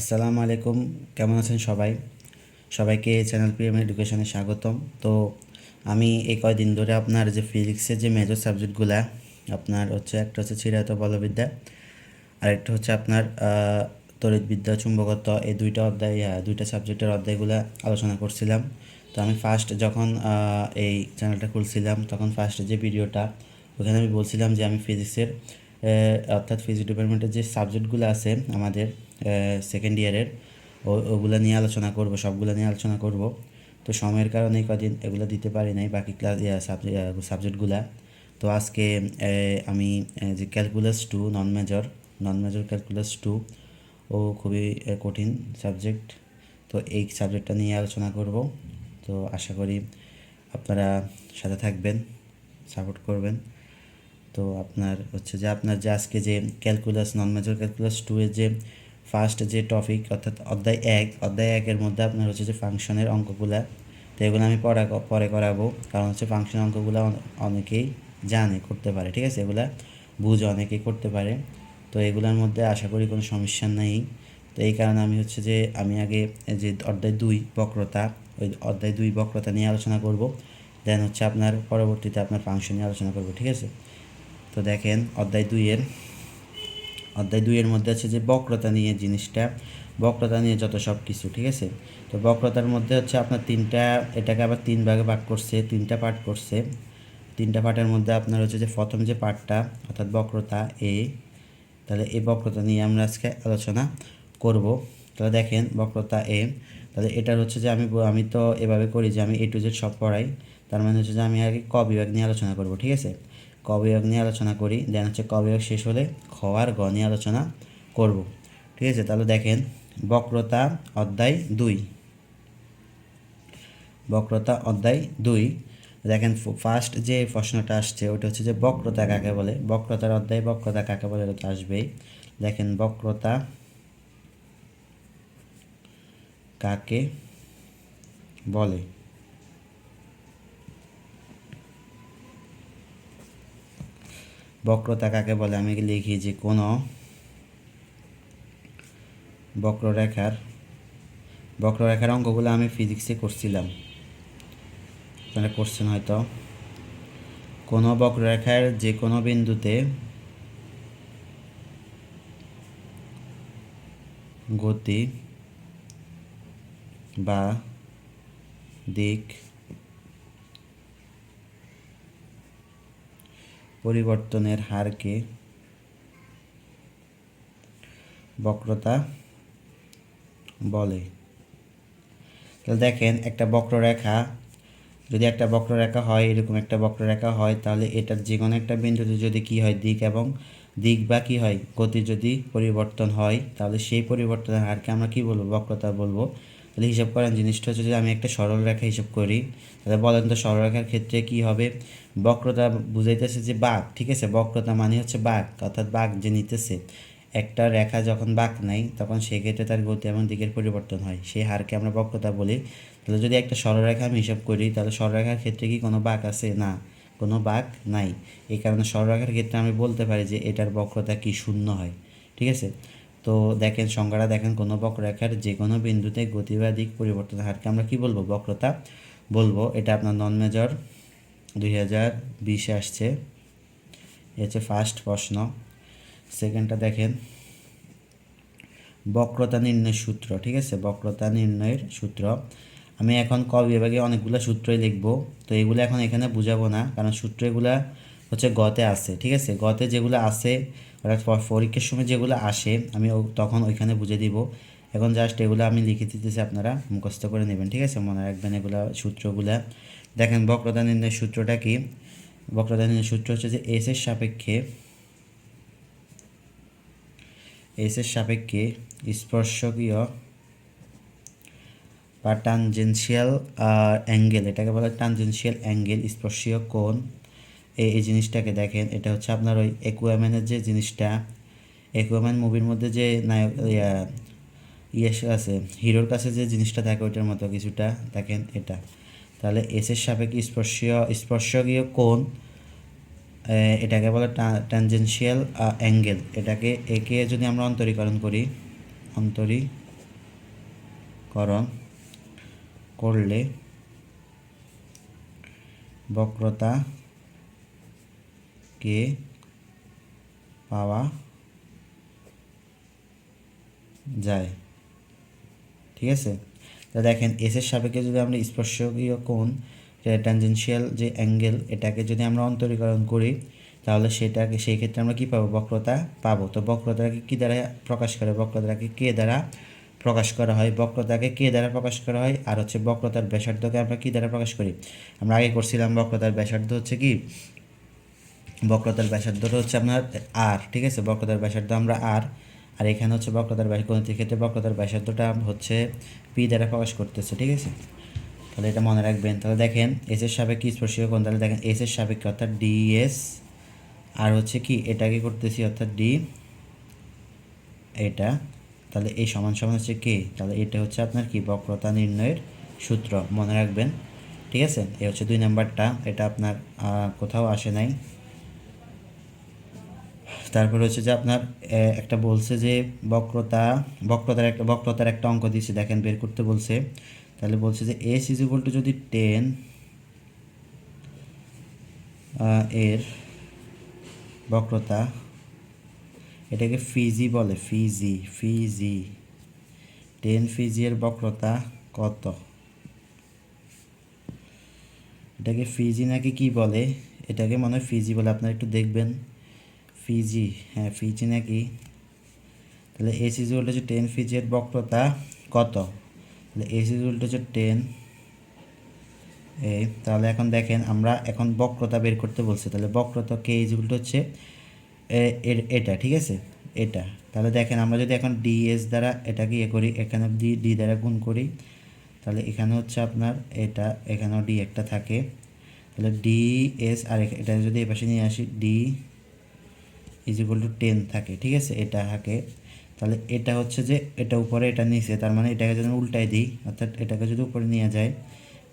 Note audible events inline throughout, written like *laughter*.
আসসালামু আলাইকুম। কেমন আছেন সবাই? সবাইকে চ্যানেল পিএম এডুকেশনে স্বাগতম। তো আমি এই কয়দিন ধরে আপনার যে ফিজিক্সের যে মেজর সাবজেক্টগুলা আপনার হচ্ছে একটা হচ্ছে চিরায়ত বলবিদ্যা আরেকটা হচ্ছে আপনার তড়িৎবিদ্যা, চুম্বকত্ব, এই দুইটা অধ্যায় দুইটা সাবজেক্টের অধ্যায়গুলো আলোচনা করছিলাম। তো আমি ফার্স্ট যখন এই চ্যানেলটা খুলছিলাম, তখন ফার্স্ট যে ভিডিওটা ওখানে আমি বলছিলাম যে আমি ফিজিক্সের অর্থাৎ ফিজিক্স ডিপার্টমেন্টের যে সাবজেক্টগুলো আছে আমাদের সেকেন্ড ইয়ারের ওগুলো নিয়ে আলোচনা করব, সবগুলো নিয়ে আলোচনা করব। তো সময়ের কারণে কদিন এগুলো দিতে পারি নাই, বাকি ক্লাস সাবজেক্টগুলা তো আজকে আমি যে calculus two non major non major calculus two ও খুবই কঠিন সাবজেক্ট তো এই সাবজেক্টটা নিয়ে আলোচনা করব। তো আশা করি আপনারা সাথে থাকবেন সাপোর্ট করবেন। তো আপনার হচ্ছে যে, আপনার যে আজকে যে calculus non major calculus two এর যে ফার্স্ট যে টপিক অর্থাৎ অধ্যায় এক, অধ্যায় একের মধ্যে আপনার হচ্ছে যে ফাংশনের অঙ্কগুলা, তো এগুলো আমি পরে পরে করাবো, কারণ হচ্ছে ফাংশন অঙ্কগুলো অনে- অনেকেই জানে, করতে পারে, ঠিক আছে? এগুলা বুঝে অনেকেই করতে পারে। তো এগুলোর মধ্যে আশা করি কোনো সমস্যা নেই। তো এই কারণে আমি হচ্ছে যে, আমি আগে যে অধ্যায় দুই, বক্রতা, ওই অধ্যায় দুই, বক্রতা নিয়ে আলোচনা করব। দেন হচ্ছে আপনার পরবর্তীতে আপনার ফাংশন নিয়ে আলোচনা করব, ঠিক আছে? তো দেখেন, অধ্যায় দুইয়ের অধ্যায় দুইয়ের মধ্যে আছে যে বক্রতা নিয়ে জিনিসটা, বক্রতা নিয়ে যত সব কিছু, ঠিক আছে? তো বক্রতার মধ্যে হচ্ছে আপনার তিনটা, এটাকে আবার তিন ভাগে ভাগ করছে, তিনটা পার্ট করছে। তিনটা পার্টের মধ্যে আপনার হচ্ছে যে প্রথম যে পার্টটা, অর্থাৎ বক্রতা এ, তাহলে এই বক্রতা নিয়ে আমরা আজকে আলোচনা করব। তাহলে দেখেন বক্রতা এ, তাহলে এটার হচ্ছে যে আমি আমি তো এভাবে করি যে আমি এ টু জেড সব পড়াই, তার মানে হচ্ছে যে আমি আগে ক বিভাগ নিয়ে আলোচনা করব, ঠিক আছে? ক বিভাগ নিয়ে আলোচনা করি দেন হচ্ছে ক বিভাগ শেষ হলে খ আর গ নিয়ে আলোচনা করব। ঠিক আছে? তাহলে দেখেন, বক্রতা অধ্যায় দুই। বক্রতা অধ্যায় দুই। দেখেন ফার্স্ট যে প্রশ্নটা আসছে, ওটা হচ্ছে যে বক্রতা কাকে বলে? বক্রতার অধ্যায় বক্রতা কাকে বলে? ওটা আসবেই। দেখেন, বক্রতা কাকে বলে? বক্রতা কাকে বলে? আমি লিখি যে কোনো বক্ররেখার বক্ররেখার অঙ্কগুলো আমি ফিজিক্সে করছিলাম। আপনারা করছেন হয়তো। কোনো বক্ররেখার যে কোনো বিন্দুতে গতি বা দিক পরিবর্তনের হারকে বক্রতা বলে। তাহলে দেখেন, একটা বক্ররেখা, যদি একটা বক্ররেখা হয়, এরকম একটা বক্ররেখা হয়, তাহলে এটার যে কোনো একটা বিন্দুতে যদি কি হয়, দিক এবং দিক বা কি হয়, গতি যদি পরিবর্তন হয়, তাহলে সেই পরিবর্তনের হারকে আমরা কি বলব? বক্রতা বলব। তাহলে হিসাব করেন, জিনিসটা হচ্ছে যে আমি একটা সরল রেখা হিসাব করি। তাহলে বলেন তো সরলরেখার ক্ষেত্রে কি হবে? বক্রতা বুঝাইতেছে যে বাঘ, ঠিক আছে? বক্রতা মানে হচ্ছে বাঘ, অর্থাৎ বাঘ যে নিতেছে। একটা রেখা যখন বাঁক নাই তখন সেক্ষেত্রে তার গতি এবং দিকের পরিবর্তন হয়। সেই হারকে আমরা বক্রতা বলি। তাহলে যদি একটা সরলরেখা আমি হিসাব করি, তাহলে সরলরেখার ক্ষেত্রে কি কোনো বাঁক আছে? না, কোনো বাঁক নাই। এই কারণে সরলরেখার ক্ষেত্রে আমি বলতে পারি যে এটার বক্রতা কি শূন্য হয়, ঠিক আছে? তো দেখেন, সংজ্ঞাটা দেখেন, কোনো বক্ররেখার যে কোনো বিন্দুতে গতি বা দিক পরিবর্তনের হারকে আমরা কি বলব? বক্রতা বলব। এটা আপনার নন মেজর, দুই হাজার বিশে আসছে। এ হচ্ছে ফার্স্ট প্রশ্ন। সেকেন্ডটা দেখেন। বক্রতা নির্ণয়ের সূত্র, ঠিক আছে? বক্রতা নির্ণয়ের সূত্র। আমি এখন ক বিভাগে অনেকগুলো সূত্রই লিখব, তো এগুলো এখন এখানে বুঝাবো না, কারণ সূত্র এগুলা হচ্ছে গতে আছে, ঠিক আছে? গতে যেগুলো আছে অর্থাৎ পরীক্ষার সময় যেগুলো আসে, আমি তখন ওইখানে বুঝে দিব। এখন জাস্ট এগুলো আমি লিখে দিতেছি আপনারা, মুখস্থ করে নেবেন, ঠিক আছে? মনে রাখবেন এগুলো সূত্রগুলা। দেখেন বক্রতা নির্ণয়ের সূত্রটা কি? বক্রতা নির্ণয়ের সূত্র হচ্ছে যে এস এর সাপেক্ষে এসের সাপেক্ষে স্পর্শকীয় বা টানজেনশিয়াল অ্যাঙ্গেল এটাকে বলে টানজেনশিয়াল অ্যাঙ্গেল স্পর্শীয় কোণ এই এই জিনিসটাকে দেখেন। এটা হচ্ছে আপনার ওই একুয়াম্যানের যে জিনিসটা। একুয়াম্যান মুভির মধ্যে যে নায়ক ইয়া, আছে হিরোর কাছে যে জিনিসটা থাকে ওইটার মতো কিছুটা। দেখেন এটা। তাহলে এসের সাপেক্ষে স্পর্শীয় স্পর্শকীয় আহ, এটাকে বলে ট্যানজেনশিয়াল অ্যাঙ্গেল এটাকে একে যদি আমরা অন্তরীকরণ করি অন্তরীকরণ করলে বক্রতা কে? পাওয়া যায়। ঠিক আছে? তো দেখেন এসের সাপেক্ষে যদি আমরা স্পর্শকীয় কোণ ট্যানজেনশিয়াল যে অ্যাঙ্গেল এটাকে যদি আমরা অন্তরীকরণ করি, তাহলে সেটাকে, সেই ক্ষেত্রে আমরা কী পাবো? বক্রতা পাবো। তো বক্রতাকে কী দ্বারা প্রকাশ করে? বক্রতাকে কে দ্বারা প্রকাশ করা হয়? বক্রতাকে কে দ্বারা প্রকাশ করা হয়? আর হচ্ছে বক্রতার ব্যাসার্ধকে আমরা কী দ্বারা প্রকাশ করি? আমরা আগে করছিলাম বক্রতার ব্যাসার্ধ হচ্ছে কি? বক্রতার ব্যাসার্ধটা হচ্ছে আপনার আর ঠিক আছে? বক্রতার ব্যাসার্ধ আমরা আর আর এখানে হচ্ছে বক্রতার ব্যাস গণিতের ক্ষেত্রে বক্রতার ব্যাসার্ধটা হচ্ছে পি দ্বারা প্রকাশ করতেছে, ঠিক আছে? তাহলে এটা মনে রাখবেন। তাহলে দেখেন এস এর সাপেক্ষে স্পর্শীয় কোণ, তাহলে দেখেন এস এর সাপেক্ষে অর্থাৎ ডিএস আর হচ্ছে কি, এটাকে করতেছি অর্থাৎ ডি এটা। তাহলে এই সমান সমান হচ্ছে কে তাহলে এটা হচ্ছে আপনার কি? বক্রতা নির্ণয়ের সূত্র, মনে রাখবেন। ঠিক আছে? এ হচ্ছে দুই নাম্বারটা। এটা আপনার কোথাও আসে নাই। তারপর হচ্ছে যে আপনার একটা বলছে যে বক্রতা, বক্রতার একটা বক্রতার একটা অঙ্ক দিয়েছে, দেখেন বের করতে বলছে। তাহলে বলছে যে এস ইজ ইকুয়াল টু যদি টেন এর বক্রতা, এটাকে ফিজি বলে, ফিজি ফিজি। টেন ফিজি এর বক্রতা কত? এটাকে ফিজি নাকি কি বলে? এটাকে মনে হয় ফিজি বলে, আপনারা একটু দেখবেন। ফিজি হ্যাঁ ফিজি নাকি? তাহলে এস ইজ হচ্ছে টেন ফিজি এর বক্রতা কত? তাহলে এস ইজ হচ্ছে টেন এই, তাহলে এখন দেখেন, আমরা এখন বক্রতা বের করতে বলছে। তাহলে বক্রতা কে ইজ হচ্ছে, এ- এর- এটা, ঠিক আছে? এটা। তাহলে দেখেন, আমরা যদি এখন ডিএস দ্বারা এটাকে ইয়ে করি, এখানে ডি ডি দ্বারা গুণ করি, তাহলে এখানে হচ্ছে আপনার এটা, এখানেও ডি একটা থাকে। তাহলে ডি এস আর এটা যদি এপাশে নিয়ে আসি D is equal to ten থাকে, ঠিক আছে? এটা থাকে। তাহলে এটা হচ্ছে যে এটা উপরে, এটা নিচে, তার মানে এটাকে যদি আমি উল্টাই দিই, অর্থাৎ এটাকে যদি উপরে নিয়ে যায়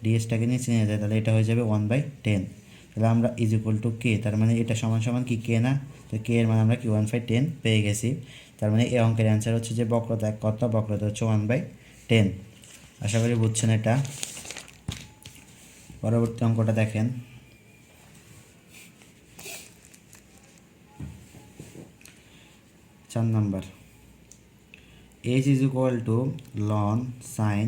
ডিএসটাকে নিচে নিয়ে যায় তাহলে এটা হয়ে যাবে ওয়ান বাই টেন তাহলে আমরা ইজ ইকুয়াল টু কে তার মানে এটা সমান সমান কি কে না? তো কে এর মানে আমরা কি ওয়ান বাই টেন পেয়ে গেছি। তার মানে এই অঙ্কের অ্যান্সার হচ্ছে যে বক্রতা কত? বক্রতা হচ্ছে ওয়ান বাই টেন আশা করি বুঝছেন এটা। পরবর্তী অঙ্কটা দেখেন। চার number. H is equal to ln sine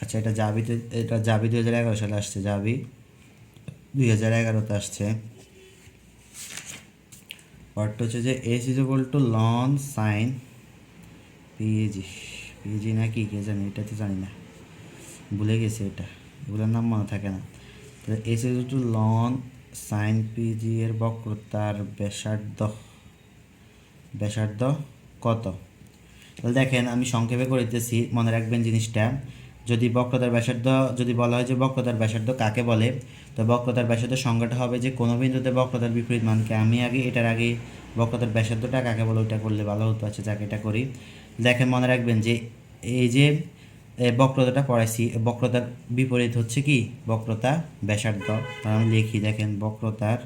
আচ্ছা এটা জাবিতে এটা জাবি দুই হাজার এগারো সালে আসছে জাবি দুই হাজার এগারোতে আসছে। পরটা হচ্ছে যে S is equal to ln sine PAG PAG না কি, কে জানি, এটা তো জানি না। ভুলে গেছি এটা, এগুলোর নাম মনে থাকে না। তাহলে S is to ln sine PG এর বক্রতার ব্যাসার্ধ ব্যাসার্ধ কত? তাহলে দেখেন, আমি সংক্ষেপে করিতেছি, মনে রাখবেন জিনিসটা। যদি বক্রতার ব্যাসার্ধ, যদি বলা হয় যে বক্রতার ব্যাসার্ধ কাকে বলে, তো বক্রতার ব্যাসার্ধ সংজ্ঞাটা হবে যে কোনো বিন্দুতে বক্রতার বিপরীত মানকে আমি আগে, এটার আগে বক্রতার ব্যাসার্ধটা কাকে বলে, ওইটা করলে ভালো হতো। আছে যাকে, এটা করি। দেখেন, মনে রাখবেন যে এই যে বক্রতাটা পড়াইছি বক্রতার বিপরীত হচ্ছে কি? বক্রতা ব্যাসার্ধ। আমি লিখি, দেখেন, বক্রতার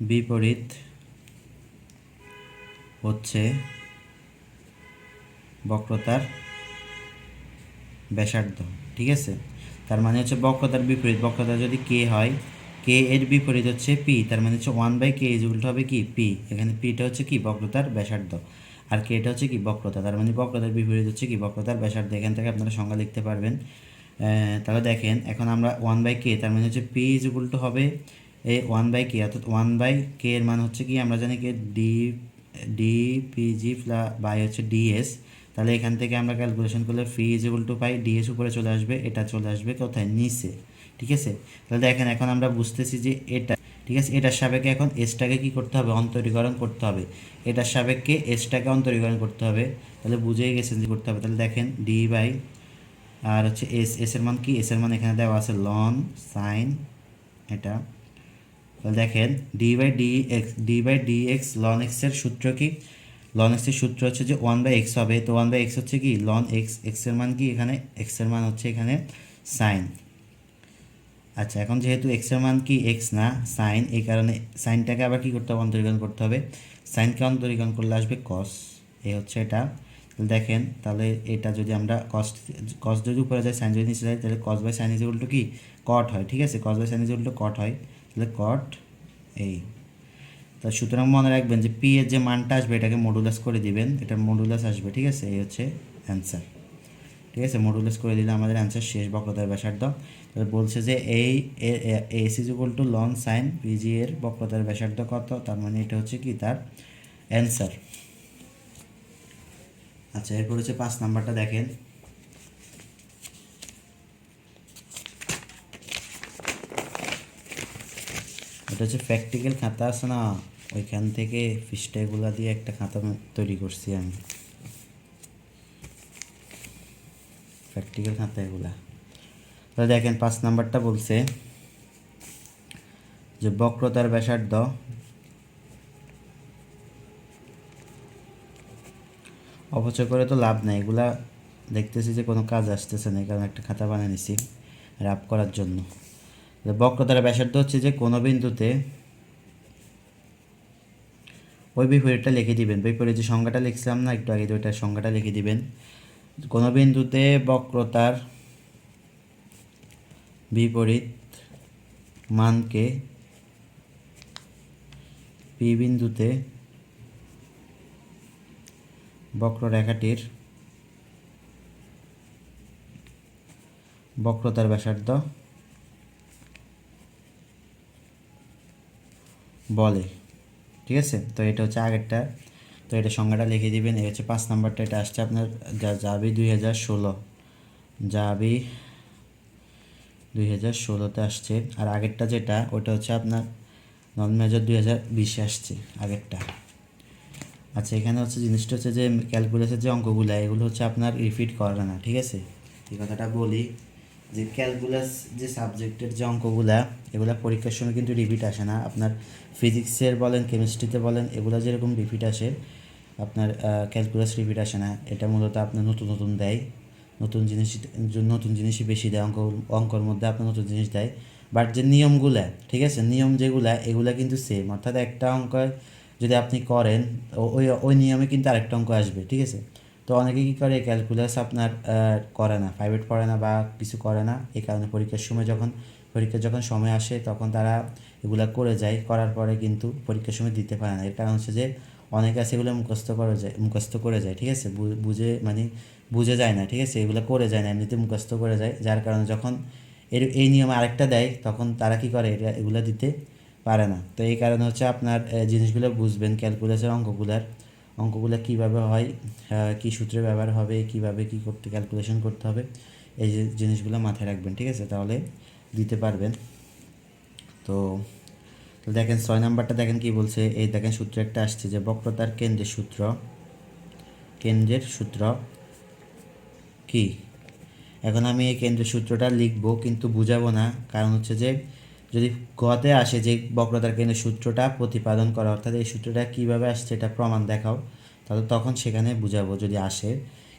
বিপরীত হচ্ছে বক্রতার ব্যাসার্ধ, ঠিক আছে? তার মানে হচ্ছে বক্রতার বিপরীত। বক্রতা যদি কে হয় কে এর বিপরীত হচ্ছে পি তার মানে হচ্ছে ওয়ান বাই কে ইজ উল্টো হবে কি? পি এখানে পিটা হচ্ছে কি? বক্রতার ব্যাসার্ধ। আর কেটা হচ্ছে কি? বক্রতা। তার মানে বক্রতার বিপরীত হচ্ছে কি? বক্রতার ব্যাসার্ধ। এখান থেকে আপনারা সংজ্ঞা লিখতে পারবেন। তাহলে দেখেন, এখন আমরা ওয়ান বাই কে তার মানে হচ্ছে পি ইজ উল্টো হবে, এ ওয়ান বাই কে অর্থাৎ ওয়ান বাই কে এর মান হচ্ছে কি? আমরা জানি কি? ডি ডি পিজি প্লা বাই হচ্ছে ডিএস তাহলে এখান থেকে আমরা ক্যালকুলেশন করলে phi is equal to pi DS উপরে চলে আসবে, এটা চলে আসবে কোথায়? নিচে, ঠিক আছে? তাহলে দেখেন, এখন আমরা বুঝতেছি যে এটা, ঠিক আছে? এটার সাপেক্ষে এখন এসটাকে কি করতে হবে? অন্তরীকরণ করতে হবে। এটার সাপেক্ষে এসটাকে অন্তরীকরণ করতে হবে। তাহলে বুঝেই গেছেন যে করতে হবে। তাহলে দেখেন ডি বাই আর হচ্ছে এস এস এর মান কি? এস এর মান এখানে দেওয়া আছে লন সাইন এটা দেখেন D by D X D by D X ln এক্সের সূত্র কি? লন এক্সের সূত্র হচ্ছে যে ওয়ান বাই এক্স হবে। তো ওয়ান বাই এক্স হচ্ছে কি? লন এক্স এক্সের মান কি এখানে? এক্সের মান হচ্ছে এখানে সাইন আচ্ছা এখন যেহেতু এক্সের মান কি এক্স না সাইন এই কারণে সাইনটাকে আবার কি করতে হবে? অন্তরীকরণ করতে হবে। সাইনকে অন্তরীকরণ করলে আসবে কস এ হচ্ছে এটা। দেখেন, তাহলে এটা যদি আমরা কস্ট কস্ট যদি উপরে যায় সাইন যদি নিচে যায় তাহলে কস বাই সাইন ইজ উল্টো কি? কট হয়। ঠিক আছে? কস বাই সাইন ইজ উল্টো কট হয়। তাহলে কট এই তা সুতরাং মনে রাখবেন যে পি এর যে মানটা আসবে, এটাকে মডুলাস করে দিবেন। এটা মডুলাস আসবে, ঠিক আছে? এই হচ্ছে অ্যান্সার ঠিক আছে? মডুলাস করে দিলে আমাদের অ্যান্সার শেষ, বক্রতার ব্যাসার্ধ। তাহলে বলছে যে এই S is equal to ln sine PG এর বক্রতার ব্যাসার্ধ কত? তার মানে এটা হচ্ছে কি? তার অ্যান্সার আচ্ছা এরপর হচ্ছে পাঁচ নাম্বারটা দেখেন। এটা হচ্ছে প্র্যাকটিক্যাল খাতা আছে না, ওইখান থেকে ফিস্টাইগুলা দিয়ে একটা খাতা তৈরি করছি আমি। প্র্যাকটিক্যাল খাতা এগুলা। তাহলে দেখেন, পাঁচ নাম্বারটা বলছে যে, বক্রতার ব্যাসার্ধ অপচয় করে তো লাভ নাই। এগুলা দেখতেছি যে কোনো কাজ আসতেছে না, এই কারণে একটা খাতা বানিয়ে নিছি রাপ করার জন্য। বক্রতার ব্যাসার্ধ হচ্ছে যে কোনো বিন্দুতে ওই বিপরীতটা লিখে দিবেন। বিপরীত যে সংজ্ঞাটা লিখছিলাম না, একটু আগে ওইটার সংজ্ঞাটা লিখে দিবেন। কোনো বিন্দুতে বক্রতার বিপরীত মানকে পি বিন্দুতে বক্ররেখাটির বক্রতার ব্যাসার্ধ বলে, ঠিক আছে? তো এটা হচ্ছে আগেরটা। তো এটা সংজ্ঞাটা লিখে দিবেন, এই হচ্ছে পাঁচ নাম্বারটা, এটা আসছে আপনার যা- যাবি দুই হাজার ষোলো। যাবি দুই হাজার ষোলোতে আসছে, আর আগেরটা যেটা, ওটা হচ্ছে আপনার নন মেজর দুই হাজার বিশে আসছে, আগেরটা। আচ্ছা এখানে হচ্ছে জিনিসটা হচ্ছে যে ক্যালকুলাসের যে অঙ্কগুলো, এগুলো হচ্ছে আপনার রিপিট করে না, ঠিক আছে? এই কথাটা বলি। যে ক্যালকুলাস যে সাবজেক্টের যে অঙ্কগুলা, এগুলা পরীক্ষার সময় কিন্তু রিপিট আসে না। আপনার ফিজিক্সের বলেন কেমিস্ট্রিতে বলেন, এগুলো যেরকম রিপিট আসে, আপনার ক্যালকুলাস রিপিট আসে না। এটা মূলত আপনার নতুন নতুন দেয়। নতুন জিনিস, নতুন জিনিসই বেশি দেয়। অঙ্ক, অঙ্কর মধ্যে আপনার নতুন জিনিস দেয়। বাট যে নিয়মগুলা, ঠিক আছে? নিয়ম যেগুলা, এগুলা কিন্তু সেম অর্থাৎ একটা অঙ্ক যদি আপনি করেন ওই ওই নিয়মে কিন্তু আরেকটা অঙ্ক আসবে, ঠিক আছে? তো অনেকে কী করে? ক্যালকুলাস আপনার করে না প্রাইভেট পড়ে না বা কিছু করে না। এই কারণে পরীক্ষার সময় যখন, পরীক্ষার যখন সময় আসে তখন তারা এগুলা করে যায়। করার পরে কিন্তু পরীক্ষার সময় দিতে পারে না। এর কারণ হচ্ছে যে অনেকে আছে এগুলো মুখস্থ করে যায়, মুখস্থ করে যায়, ঠিক আছে? বুঝে মানে বুঝে যায় না, ঠিক আছে? এগুলো করে যায় না, এমনিতে মুখস্থ করে যায়। যার কারণে যখন এর, এই নিয়ম আরেকটা দেয়, তখন তারা কি করে? এটা এগুলো দিতে পারে না। তো এই কারণে হচ্ছে আপনার জিনিসগুলো বুঝবেন ক্যালকুলাসের অঙ্কগুলার। অঙ্কগুলো কীভাবে হয় কী সূত্রে ব্যবহার হবে, কীভাবে কী করতে ক্যালকুলেশন করতে হবে, এই যে জিনিসগুলো মাথায় রাখবেন, ঠিক আছে? তাহলে দিতে পারবেন। তো দেখেন, ছয় নাম্বারটা দেখেন কি বলছে, এই দেখেন সূত্র একটা আসছে যে বক্রতার কেন্দ্রের সূত্র কেন্দ্রের সূত্র কি? এখন আমি এই কেন্দ্রের সূত্রটা লিখব, কিন্তু বুঝাবো না, কারণ হচ্ছে যে যদি গতে আসে যে বক্রতার কেন্দ্রের সূত্রটা প্রতিপাদন করা, অর্থাৎ এই সূত্রটা কীভাবে আসছে এটা প্রমাণ দেখাও, তাহলে তখন সেখানে বুঝাবো যদি আসে।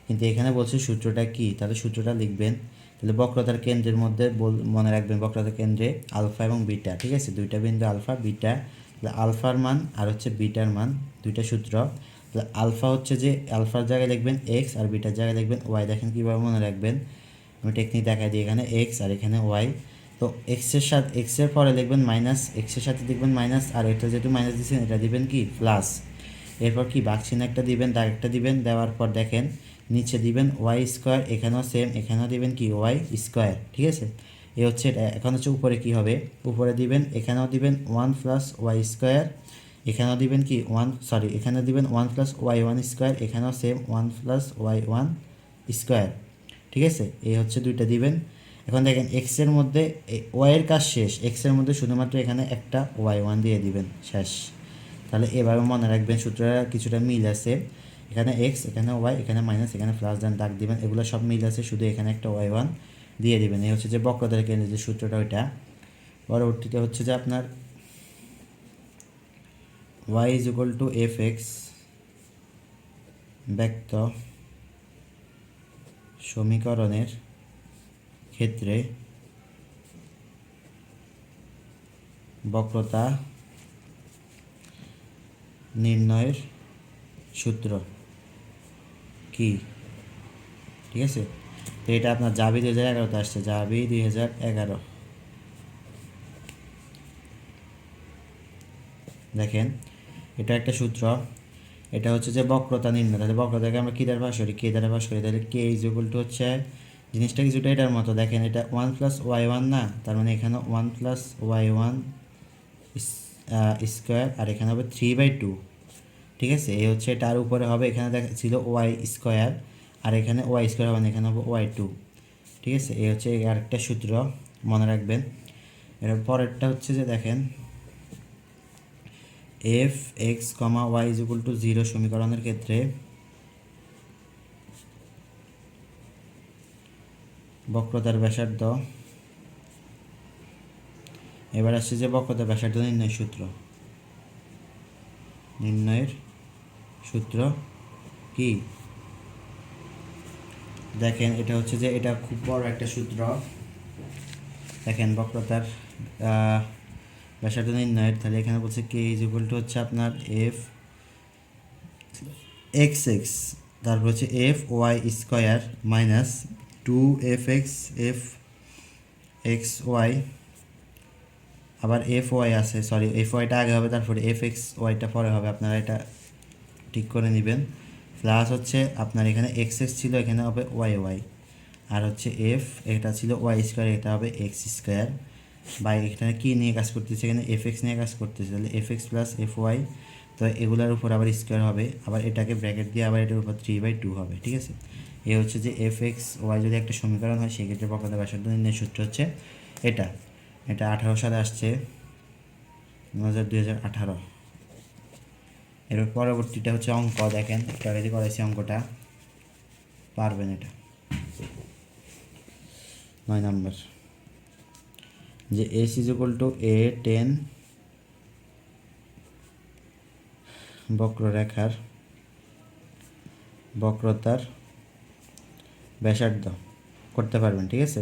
কিন্তু এখানে বলছে সূত্রটা কি, তাহলে সূত্রটা লিখবেন। তাহলে বক্রতার কেন্দ্রের মধ্যে বল, মনে রাখবেন বক্রতার কেন্দ্রে আলফা এবং বিটা, ঠিক আছে? দুইটা বিন্দু আলফা, বিটা, তাহলে আলফার মান আর হচ্ছে বিটার মান, দুইটা সূত্র। তাহলে আলফা হচ্ছে যে আলফার জায়গায় লিখবেন এক্স আর বিটার জায়গায় লিখবেন ওয়াই। দেখেন কীভাবে মনে রাখবেন। আমি টেকনিক দেখাই দিই এখানে এক্স আর এখানে ওয়াই। তো এক্সের সাথে এক্সের পরে লিখবেন মাইনাস এক্সের সাথে দেখবেন মাইনাস আর এটা যেহেতু মাইনাস দিচ্ছেন এটা দিবেন কি? প্লাস এরপর কি? বাক্সিন একটা দিবেন দাগ একটা দিবেন, দেওয়ার পর দেখেন, নিচে দিবেন ওয়াই স্কোয়ার এখানেও সেম এখানেও দিবেন কি? ওয়াই স্কোয়ার ঠিক আছে? এ হচ্ছে এখন হচ্ছে উপরে কি হবে? উপরে দিবেন, এখানেও দিবেন ওয়ান প্লাস ওয়াই স্কোয়ার এখানেও দিবেন কি? ওয়ান সরি এখানে দিবেন one plus Y one square এখানেও same one plus Y one square ঠিক আছে? এই হচ্ছে দুইটা দিবেন এখন দেখেন এক্সের মধ্যে ওয়াই এর কাজ শেষ। এক্সের মধ্যে শুধুমাত্র এখানে একটা ওয়াই ওয়ান দিয়ে দিবেন, শেষ। তাহলে এভাবে মনে রাখবেন সূত্রটা কিছুটা মিল আছে। এখানে এক্স এখানে ওয়াই এখানে মাইনাস এখানে প্লাস দেন দাগ দিবেন। এগুলো সব মিল আছে, শুধু এখানে একটা ওয়াই ওয়ান দিয়ে দিবেন। এই হচ্ছে যে বক্রতার কেন্দ্রের যে সূত্রটা ওইটা। পরবর্তীতে হচ্ছে যে আপনার Y is equal to F X ব্যক্ত সমীকরণের ক্ষেত্রে বক্রতা নির্ণয়ের সূত্র কি? ঠিক আছে? তো এটা আপনার জাবি দুই হাজার এগারোতে আসছে, জাবি দুই হাজার এগারো। দেখেন, এটা একটা সূত্র, এটা হচ্ছে যে বক্রতা নির্ণয়। তাহলে বক্রতাকে আমরা কী দ্বারা পাস করি? কে দ্বারা পাস করি? তাহলে কে ইজ ইকুয়াল হচ্ছে জিনিসটা কিছুটা এটার মতো। দেখেন এটা ওয়ান প্লাস ওয়াই ওয়ান না, তার মানে এখানে one plus Y one square আর এখানে হবে থ্রি বাই টু ঠিক আছে? এই হচ্ছে এটার উপরে হবে, এখানে দেখা ছিল ওয়াই স্কোয়ার আর এখানে ওয়াই স্কোয়ার হবে না, এখানে হবে ওয়াই টু ঠিক আছে? এই হচ্ছে আরেকটা সূত্র, মনে রাখবেন। এর পরেরটা হচ্ছে যে দেখেন f x comma y is equal to zero সমীকরণের ক্ষেত্রে বক্রতার ব্যাসার্ধ। এবার আসছে যে বক্রতার ব্যাসার্ধ নির্ণয় সূত্র। নির্ণয়ের সূত্র কি? দেখেন, এটা হচ্ছে যে এটা খুব বড় একটা সূত্র। দেখেন, বক্রতার ব্যাসার্ধ নির্ণয়ের। তাহলে এখানে বলছে কে ইজ ইকুয়াল টু হচ্ছে আপনার এফ এক্স এক্স তারপর হচ্ছে f y square minus two f x f x y আবার এফ ওয়াই আছে সরি এফ ওয়াইটা আগে হবে, তারপরে এফ এক্স ওয়াইটা পরে হবে, আপনারা এটা ঠিক করে নেবেন। প্লাস হচ্ছে আপনার এখানে এক্স এক্স ছিল, এখানে হবে ওয়াই ওয়াই আর হচ্ছে এফ এটা ছিল ওয়াই স্কোয়ার এটা হবে এক্স স্কোয়ার বা এখানে কী নিয়ে কাজ করতেছে? এখানে এফ এক্স নিয়ে কাজ করতেছে, তাহলে f x plus f y তো এগুলোর উপর আবার স্কোয়ার হবে, আবার এটাকে ব্র্যাকেট দিয়ে আবার এটার উপর থ্রি বাই টু হবে, ঠিক আছে? এ হচ্ছে যে এফ এক্স ওয়াই যদি একটা সমীকরণ হয়, সেক্ষেত্রে বক্রতা ব্যাসার্ধ নির্ণয় সূত্র হচ্ছে এটা। এটা আঠারো সালে আসছে দু হাজার আঠারো। এর পরবর্তীটা হচ্ছে অঙ্ক, দেখেন, একটু আগে যে করাইছি অঙ্কটা, পারবেন এটা। নয় নাম্বার। যে s is equal to a tan বক্ররেখার বক্রতার ব্যাসার্ধ করতে পারবেন, ঠিক আছে?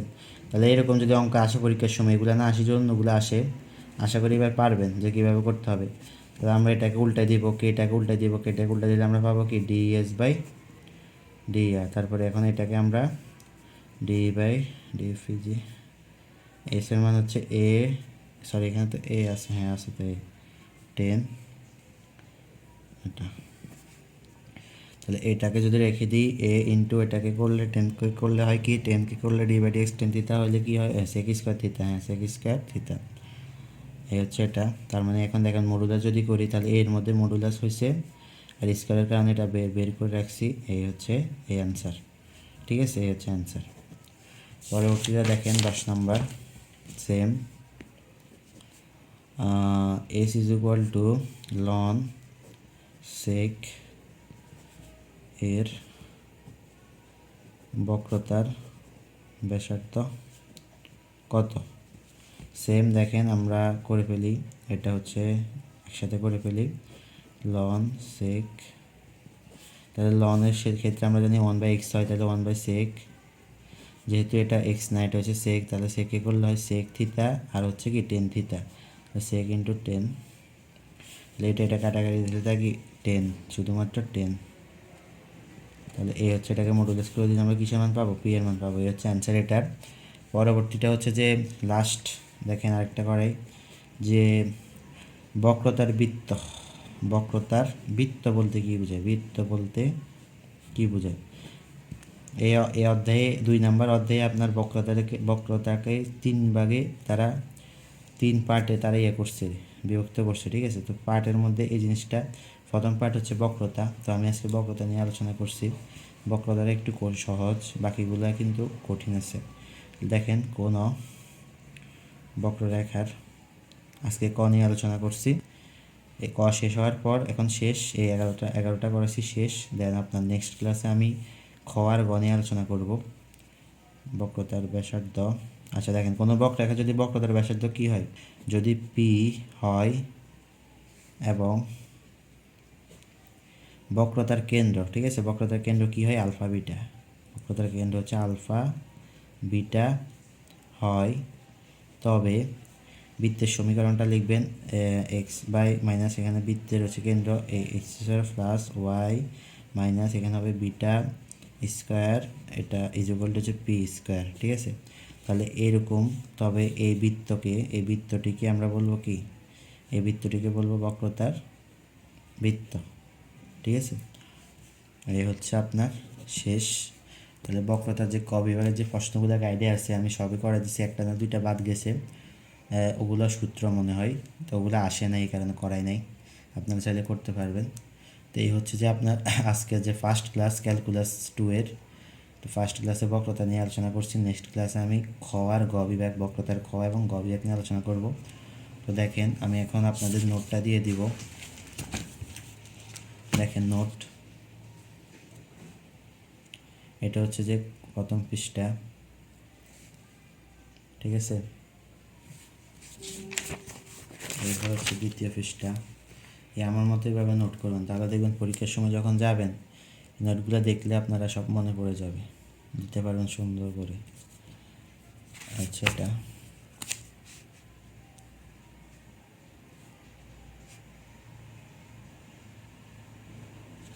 তাহলে এরকম যদি অঙ্ক আসে পরীক্ষার সময়, এগুলো না আসে অন্যগুলো আসে, আশা করি এবার পারবেন যে কীভাবে করতে হবে। তাহলে আমরা এটাকে উল্টাই দিব, কে এটাকে উল্টাই দিব, কে এটাকে উল্টাই দিলে আমরা পাবো কি? ডিএস বাই ডি আর তারপরে এখন এটাকে আমরা ডি বাই ডি ফিজি এস এর মান হচ্ছে এ সরি এখানে তো এ আছে হ্যাঁ আছে তো এ টেন এটা। তাহলে এটাকে যদি রেখে দিই এ ইন্টু এটাকে করলে টেনকে করলে হয় কি? টেনকে করলে d by d x tan theta হলে কি হয়? সেক স্কোয়ার থিতা হ্যাঁ সেক স্কোয়ার থিতা এই হচ্ছে এটা। তার মানে এখন দেখেন মডুলাস যদি করি, তাহলে এর মধ্যে মডুলাস হয়েছে আর স্কোয়ারের কারণে এটা বের বের করে রাখছি। এই হচ্ছে এই অ্যান্সার ঠিক আছে? এই হচ্ছে অ্যান্সার পরবর্তীটা দেখেন দশ number same s is equal to ln sec এর বক্রতার ব্যাসার্ধ কত? সেম দেখেন, আমরা করে ফেলি। এটা হচ্ছে একসাথে করে ফেলি। লন সেক তাহলে লনের ক্ষেত্রে আমরা জানি ওয়ান বাই এক্স হয়, তাহলে ওয়ান বাই সেক যেহেতু এটা এক্স না এটা হচ্ছে সেক তাহলে সেকে করলে হয় সেক থিতা আর হচ্ছে কি tan theta sec into tan তাহলে এটা এটা কাটাকাটি দিলে থাকি টেন শুধুমাত্র টেন তাহলে এ হচ্ছে এটাকে মডুলাস করে দিলে আমরা কিসের মান পাবো? পি এর মান পাবো। এই হচ্ছে অ্যান্সার এটার পরবর্তীটা হচ্ছে যে লাস্ট দেখেন আরেকটা করাই যে বক্রতার বৃত্ত। বক্রতার বৃত্ত বলতে কী বোঝায়? বৃত্ত বলতে কী বোঝায়? এই এই অধ্যায়ে, দুই নাম্বার অধ্যায়ে আপনার বক্রতাকে বক্রতাকে তিন ভাগে তারা, তিন পার্টে তারা ইয়ে করছে, বিভক্ত করছে, ঠিক আছে? তো পার্টের মধ্যে এই জিনিসটা প্রথম পার্ট হচ্ছে বক্রতা। তো আমি আজকে বক্রতা নিয়ে আলোচনা করছি। বক্রতাটা একটু সহজ, বাকিগুলো কিন্তু কঠিন আছে। দেখেন কোন বক্ররেখার আজকে ক নিয়ে আলোচনা করছি। এই ক শেষ হওয়ার পর, এখন শেষ, এই এগারোটা এগারোটা করেছি শেষ। দেন আপনার নেক্সট ক্লাসে আমি খ আর গ নিয়ে আলোচনা করব। বক্রতার ব্যাসার্ধ। আচ্ছা দেখেন, কোনো বক্ররেখা যদি বক্রতার ব্যাসার্ধ কী হয়? যদি পি হয় এবং বক্রতার কেন্দ্র, ঠিক আছে? বক্রতার কেন্দ্র কী হয়? Alpha, beta. বক্রতার কেন্দ্র হচ্ছে আলফা, বিটা হয় তবে বৃত্তের সমীকরণটা লিখবেন এক্স বাই মাইনাস এখানে বৃত্তের হচ্ছে কেন্দ্র x square plus y minus এখানে হবে বিটা স্কোয়ার এটা ইজুকাল টু হচ্ছে পি স্কোয়ার ঠিক আছে? তাহলে এরকম, তবে এই বৃত্তকে এই বৃত্তটিকে আমরা বলব কি? এই বৃত্তটিকে বলব বক্রতার বৃত্ত। ঠিক আছে? এই হচ্ছে আপনার শেষ। তাহলে বক্রতার যে ক বিভাগের যে প্রশ্নগুলো গাইডে আছে, আমি সবই করে দিছি। একটা না দুইটা বাদ গেছে। ওগুলো সূত্র মনে হয়। তো ওগুলো আসে না এই কারণে করাই নাই। আপনারা চাইলে করতে পারবেন। তো এই হচ্ছে যে আপনার *coughs* আজকে যে ফার্স্ট ক্লাস ক্যালকুলাস টু এর। তো ফার্স্ট ক্লাসে বক্রতা নিয়ে আলোচনা করছি। নেক্সট ক্লাসে আমি খ আর গ বিভাগ, বক্রতার খ এবং গ বিভাগ নিয়ে আলোচনা করব। তো দেখেন, আমি এখন আপনাদের নোটটা দিয়ে দিব। দেখেন নোট এটা হচ্ছে যে প্রথম পৃষ্ঠা। ঠিক আছে? এরপর হচ্ছে দ্বিতীয় পৃষ্ঠা। এই আমার মতো এভাবে নোট করবেন তাহলে দেখবেন পরীক্ষার সময় যখন যাবেন নোটগুলো দেখলে আপনারা সব মনে পড়ে যাবে। দিতে পারবেন সুন্দর করে। আচ্ছা এটা।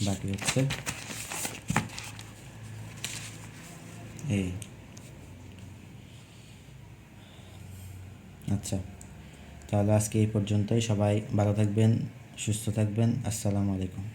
বাকি হচ্ছে। এই। আচ্ছা তাহলে আজকে এই পর্যন্তই। সবাই ভালো থাকবেন, সুস্থ থাকবেন। আসসালামু আলাইকুম।